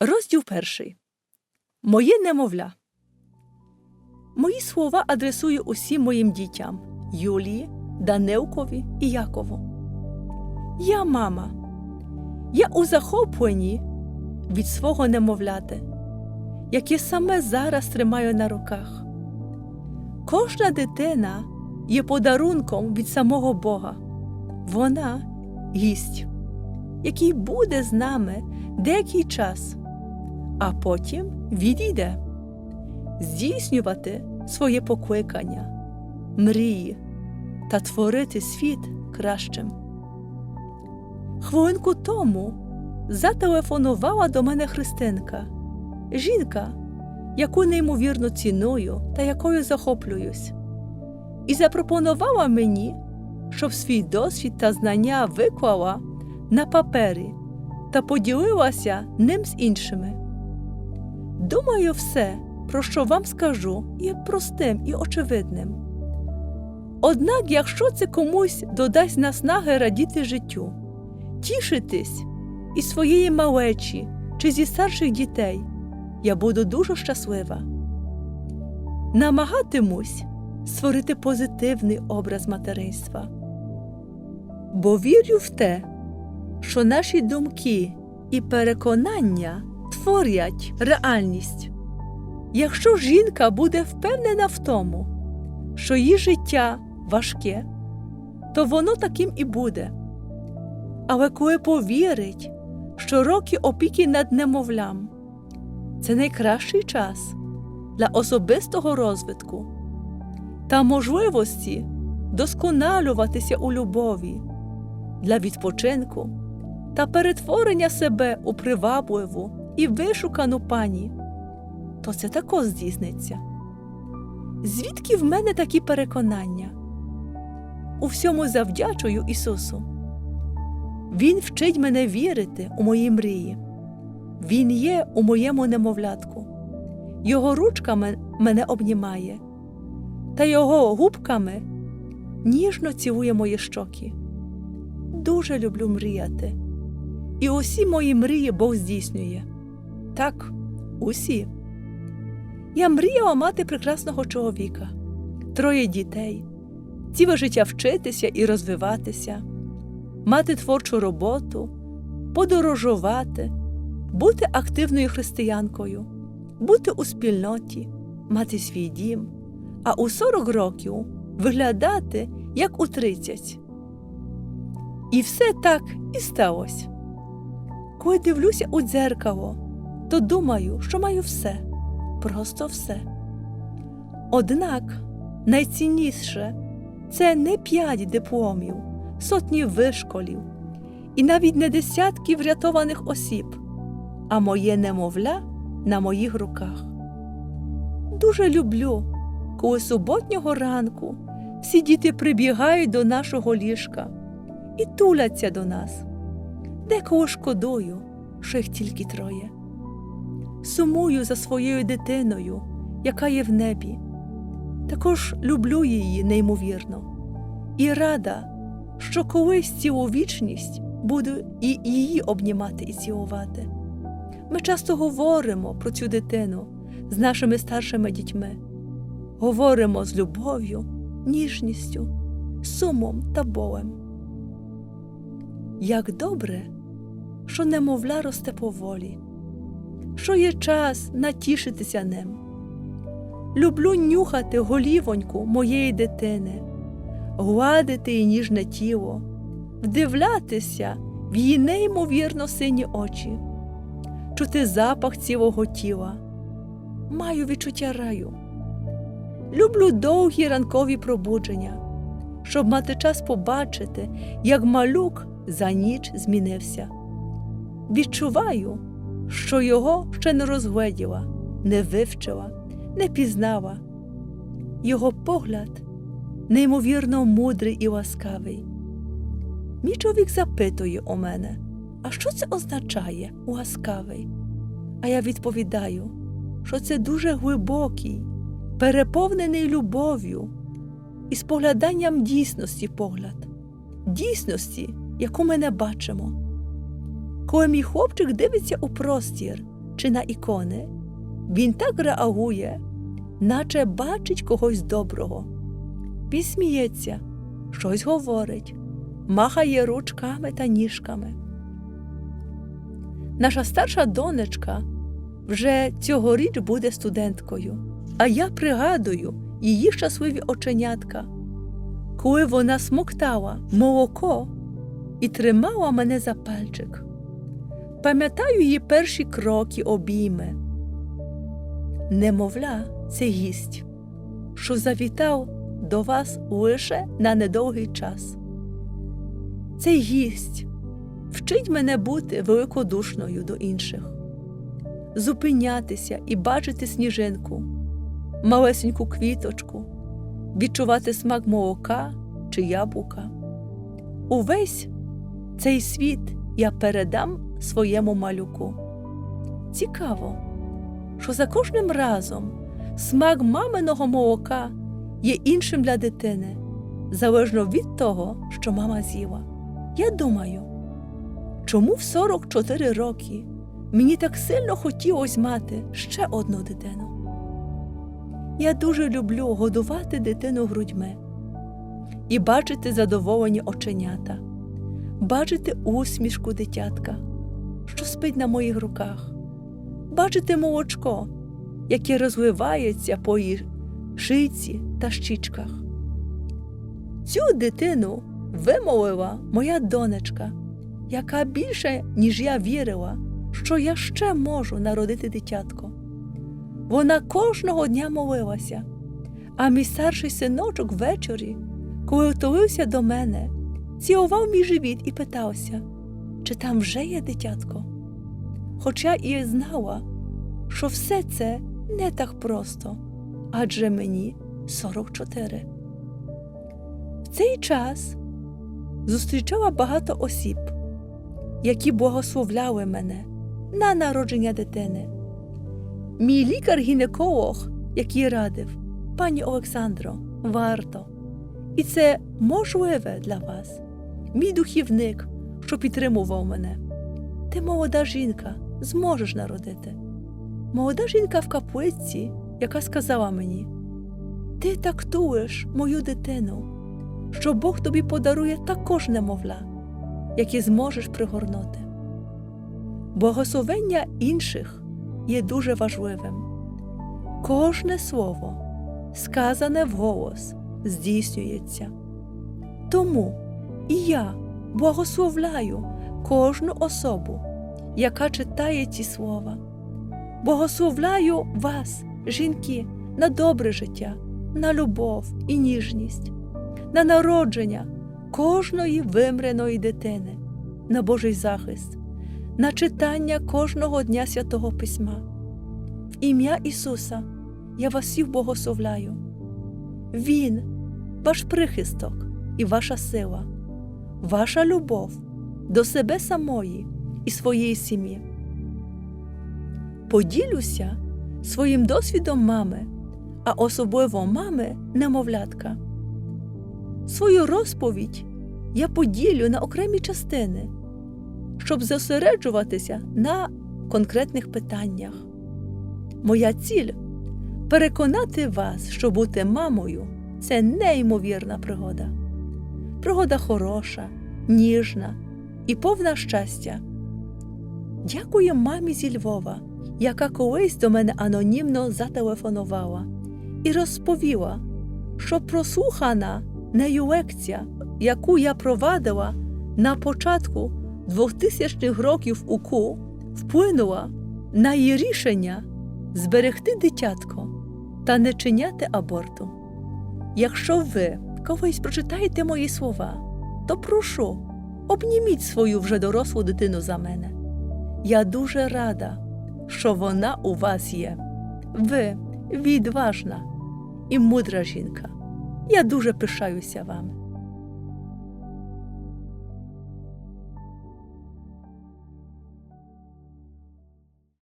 Розділ перший. Моє немовля. Мої слова адресую усім моїм дітям Юлії, Данилкові і Якову. Я мама. Я у захопленні від свого немовляти, яке саме зараз тримаю на руках. Кожна дитина є подарунком від самого Бога. Вона гість, який буде з нами деякий час, а потім відійде здійснювати своє покликання, мрії та творити світ кращим. Хвилинку тому зателефонувала до мене Христинка, жінка, яку неймовірно ціную та якою захоплююсь, і запропонувала мені, щоб свій досвід та знання виклала на папері та поділилася ним з іншими. Думаю, все, про що вам скажу, є простим і очевидним. Однак, якщо це комусь додасть наснаги радіти життю, тішитись із своєї малечі чи зі старших дітей, я буду дуже щаслива. Намагатимусь створити позитивний образ материнства, бо вірю в те, що наші думки і переконання творять реальність. Якщо жінка буде впевнена в тому, що її життя важке, то воно таким і буде. Але коли повірить, що роки опіки над немовлям це найкращий час для особистого розвитку та можливості досконалюватися у любові для відпочинку та перетворення себе у привабливу і вишукану пані, то це також здійсниться. Звідки в мене такі переконання? У всьому завдячую Ісусу. Він вчить мене вірити у мої мрії. Він є у моєму немовлятку. Його ручками мене обнімає, та його губками ніжно цілує мої щоки. Дуже люблю мріяти. І усі мої мрії Бог здійснює. Так, усі. Я мріяла мати прекрасного чоловіка, троє дітей, ціле життя вчитися і розвиватися, мати творчу роботу, подорожувати, бути активною християнкою, бути у спільноті, мати свій дім, а у 40 років виглядати як у 30. І все так і сталося. Коли дивлюся у дзеркало, то думаю, що маю все, просто все. Однак найцінніше це не п'ять дипломів, сотні вишколів і навіть не десятки врятованих осіб, а моє немовля на моїх руках. Дуже люблю, коли суботнього ранку всі діти прибігають до нашого ліжка і туляться до нас. Декого шкодую, що їх тільки троє. Сумую за своєю дитиною, яка є в небі. Також люблю її неймовірно, і рада, що колись цілу вічність буду і її обнімати і цілувати. Ми часто говоримо про цю дитину з нашими старшими дітьми, говоримо з любов'ю, ніжністю, сумом та болем. Як добре, що немовля росте поволі, що є час натішитися ним. Люблю нюхати голівоньку моєї дитини, гладити її ніжне тіло, вдивлятися в її неймовірно сині очі, чути запах цілого тіла. Маю відчуття раю. Люблю довгі ранкові пробудження, щоб мати час побачити, як малюк за ніч змінився. Відчуваю, що його ще не розгледіла, не вивчила, не пізнала. Його погляд неймовірно мудрий і ласкавий. Мій чоловік запитує у мене, а що це означає ласкавий? А я відповідаю, що це дуже глибокий, переповнений любов'ю і спогляданням дійсності погляд, дійсності, яку ми не бачимо. Коли мій хлопчик дивиться у простір, чи на ікони, він так реагує, наче бачить когось доброго. Він сміється, щось говорить, махає ручками та ніжками. Наша старша донечка вже цьогоріч буде студенткою, а я пригадую її щасливі оченятка, коли вона смоктала молоко і тримала мене за пальчик. Пам'ятаю її перші кроки обійми. Немовля, це гість, що завітав до вас лише на недовгий час. Цей гість вчить мене бути великодушною до інших, зупинятися і бачити сніжинку, малесеньку квіточку, відчувати смак молока чи яблука. Увесь цей світ я передам своєму малюку. Цікаво, що за кожним разом смак маминого молока є іншим для дитини, залежно від того, що мама з'їла. Я думаю, чому в 44 роки мені так сильно хотілося мати ще одну дитину? Я дуже люблю годувати дитину грудьми і бачити задоволені оченята, бачити усмішку дитятка, що спить на моїх руках, бачити молочко, яке розливається по її шийці та щічках. Цю дитину вимовила моя донечка, яка більше, ніж я вірила, що я ще можу народити дитятко. Вона кожного дня молилася, а мій старший синочок ввечері, коли втулився до мене, цілував мій живіт і питався, чи там вже є дитятко. Хоча і знала, що все це не так просто, адже мені 44. В цей час зустрічала багато осіб, які благословляли мене на народження дитини. Мій лікар-гінеколог, який радив, пані Олександро, варто. І це можливе для вас. Мій духівник, що підтримував мене. Ти молода жінка, зможеш народити. Молода жінка в каплиці, яка сказала мені: Ти так туєш мою дитину, що Бог тобі подарує також немовля, яке зможеш пригорнути. Благословення інших є дуже важливим. Кожне слово, сказане вголос, здійснюється. Тому і я благословляю кожну особу, яка читає ці слова. Благословляю вас, жінки, на добре життя, на любов і ніжність, на народження кожної вимреної дитини, на Божий захист, на читання кожного дня святого Письма. В ім'я Ісуса я вас всіх благословляю. Він, ваш прихисток і ваша сила, ваша любов до себе самої і своєї сім'ї. Поділюся своїм досвідом мами, а особливо мами немовлятка. Свою розповідь я поділю на окремі частини, щоб зосереджуватися на конкретних питаннях. Моя ціль переконати вас, що бути мамою це неймовірна пригода. Пригода хороша, ніжна і повна щастя. Дякую мамі зі Львова, яка колись до мене анонімно зателефонувала і розповіла, що прослухана нею лекція, яку я провадила на початку 2000-х років УКУ, вплинула на її рішення зберегти дитятко та не чиняти аборту. Якщо ви колись прочитаєте мої слова, то прошу, обніміть свою вже дорослу дитину за мене. Я дуже рада, що вона у вас є. Ви відважна і мудра жінка. Я дуже пишаюся вами.